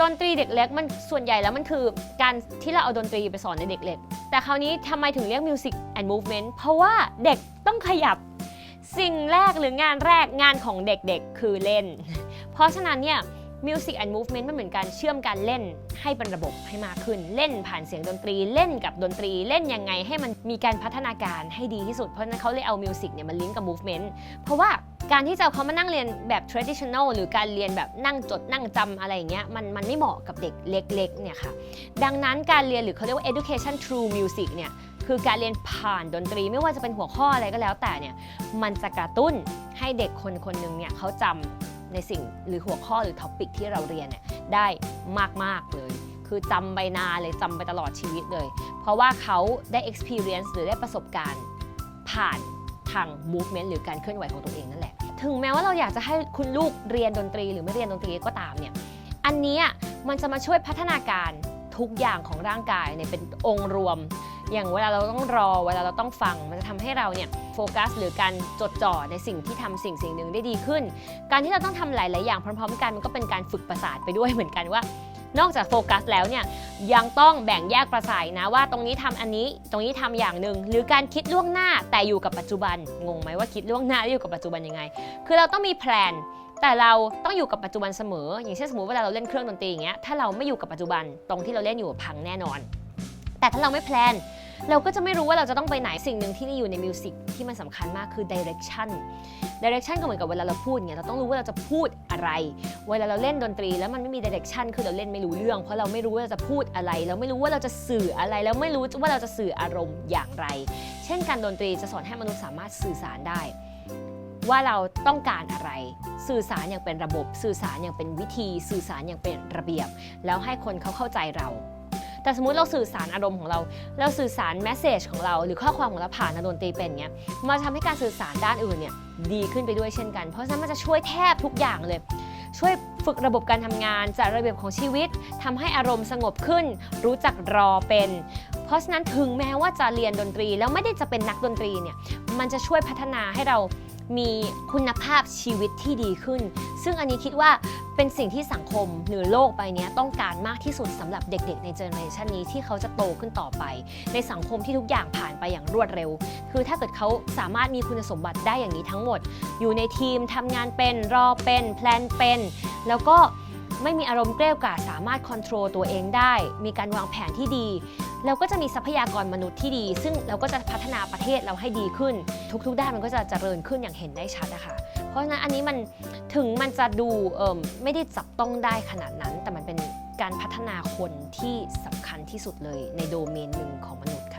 ดนตรีเด็กเล็กมันส่วนใหญ่แล้วมันคือการที่เราเอาดนตรีไปสอนในเด็กเล็ก แต่คราวนี้ทำไมถึงเรียก Music and Movement เพราะว่าเด็กต้องขยับสิ่งแรกหรืองานแรกงานของเด็กๆ คือเล่น เพราะฉะนั้นเนี่ย Music and Movement มันเหมือนการเชื่อมการเล่นให้เป็นระบบให้มากขึ้น เล่นผ่านเสียงดนตรีเล่นกับดนตรีเล่นยังไงให้มันมีการพัฒนาการให้ดีที่สุด เพราะนั้นเขาเลยเอา Music เนี่ยมาลิงก์กับ Movement เพราะว่า การที่จะเอาเขามานั่งเรียนแบบ traditional หรือการเรียนแบบนั่งจดนั่งจำอะไรอย่างเงี้ยมันมันไม่เหมาะกับเด็กเล็กๆเนี่ยค่ะดังนั้นการเรียนหรือเขาเรียกว่า education through music เนี่ยคือการเรียนผ่านดนตรีไม่ว่าจะเป็นหัวข้ออะไรก็แล้วแต่เนี่ยมันจะกระตุ้นให้เด็กคนคนหนึ่งเนี่ยเขาจำในสิ่งหรือหัวข้อหรือท็อปิกที่เราเรียนเนี่ยได้มากๆเลย คือจำไปนานเลยจำไปตลอดชีวิตเลย เพราะว่าเขาได้ experience หรือได้ประสบการณ์ผ่าน ทาง movement หรือการเคลื่อนไหวของตัวเองนั่นแหละ ถึงแม้ว่าเราอยากจะให้คุณลูกเรียนดนตรีหรือไม่เรียนดนตรีก็ตามเนี่ย อันนี้มันจะมาช่วยพัฒนาการทุกอย่างของร่างกายเนี่ยเป็นองค์รวม อย่างเวลาเราต้องรอ เวลาเราต้องฟัง มันจะทำให้เราเนี่ยโฟกัส หรือการจดจ่อในสิ่งที่ทำสิ่งสิ่งหนึ่งได้ดีขึ้น การที่เราต้องทำหลาย ๆ อย่างพร้อม ๆ กันมันก็เป็นการฝึกประสาทไปด้วยเหมือนกันว่า นอกจากโฟกัสแล้วเนี่ยยังต้องแบ่งแยกประสายนะว่าตรงนี้ทำอันนี้ตรงนี้ทำอย่างหนึ่งหรือการคิดล่วงหน้าแต่อยู่กับปัจจุบันงงไหมว่าคิดล่วงหน้าแล้อยู่กับปัจจุบันยังไง คือเราต้องมีแพลนแต่เราต้องอยู่กับปัจจุบันเสมอ อย่างเช่นสมมติเวลาเราเล่นเครื่องดนตรีอย่างเงี้ยถ้าเราไม่อยู่กับปัจจุบันตรงที่เราเล่นอยู่พังแน่นอน แต่ถ้าเราไม่แพลน เราก็จะไม่รู้ว่าเราจะต้องไปไหนสิ่งหนึ่งที่อยู่ในมิวสิกที่มันสำคัญมากคือ direction direction ก็เหมือนกับเวลาเราพูดเนี่ยเราต้องรู้ว่าเราจะพูดอะไร เวลาเราเล่นดนตรีแล้วมันไม่มี direction คือเราเล่นไม่รู้เรื่อง เพราะเราไม่รู้ว่าเราจะพูดอะไร เราไม่รู้ว่าเราจะสื่ออะไร แล้วไม่รู้ว่าเราจะสื่ออารมณ์อย่างไร เช่นการดนตรีจะสอนให้มนุษย์สามารถสื่อสารได้ว่าเราต้องการอะไร สื่อสารอย่างเป็นระบบ สื่อสารอย่างเป็นวิธี สื่อสารอย่างเป็นระเบียบ แล้วให้คนเขาเข้าใจเรา แต่สมมติเราสื่อสารอารมณ์ของเรา เราสื่อสารแมสเซจของเราหรือข้อความของเราผ่านดนตรีเป็นเงี้ยมาทำให้การสื่อสารด้านอื่นเนี่ยดีขึ้นไปด้วยเช่นกัน เพราะฉะนั้นมันจะช่วยแทบทุกอย่างเลย ช่วยฝึกระบบการทำงานจัดระเบียบของชีวิตทำให้อารมณ์สงบขึ้น รู้จักรอเป็น เพราะฉะนั้นถึงแม้ว่าจะเรียนดนตรีแล้วไม่ได้จะเป็นนักดนตรีเนี่ยมันจะช่วยพัฒนาให้เรา มีคุณภาพชีวิตที่ดีขึ้น ซึ่งอันนี้คิดว่าเป็นสิ่งที่สังคมหรือโลกใบนี้ต้องการมากที่สุดสำหรับเด็กๆ ในเจเนอเรชันนี้ที่เขาจะโตขึ้นต่อไป ในสังคมที่ทุกอย่างผ่านไปอย่างรวดเร็ว คือถ้าเกิดเขาสามารถมีคุณสมบัติได้อย่างนี้ทั้งหมด อยู่ในทีมทำงานเป็นรอเป็นแพลนเป็น แล้วก็ ไม่มีอารมณ์เกลี้ยวกล่อมสามารถควบคุมตัวเองได้ มีการวางแผนที่ดี เราก็จะมีทรัพยากรมนุษย์ที่ดี ซึ่งเราก็จะพัฒนาประเทศเราให้ดีขึ้น ทุกๆ ด้านมันก็จะเจริญขึ้นอย่างเห็นได้ชัดนะคะเพราะฉะนั้นอันนี้มันถึงมันจะดูไม่ได้จับต้องได้ขนาดนั้น แต่มันเป็นการพัฒนาคนที่สำคัญที่สุดเลยในโดเมนหนึ่งของมนุษย์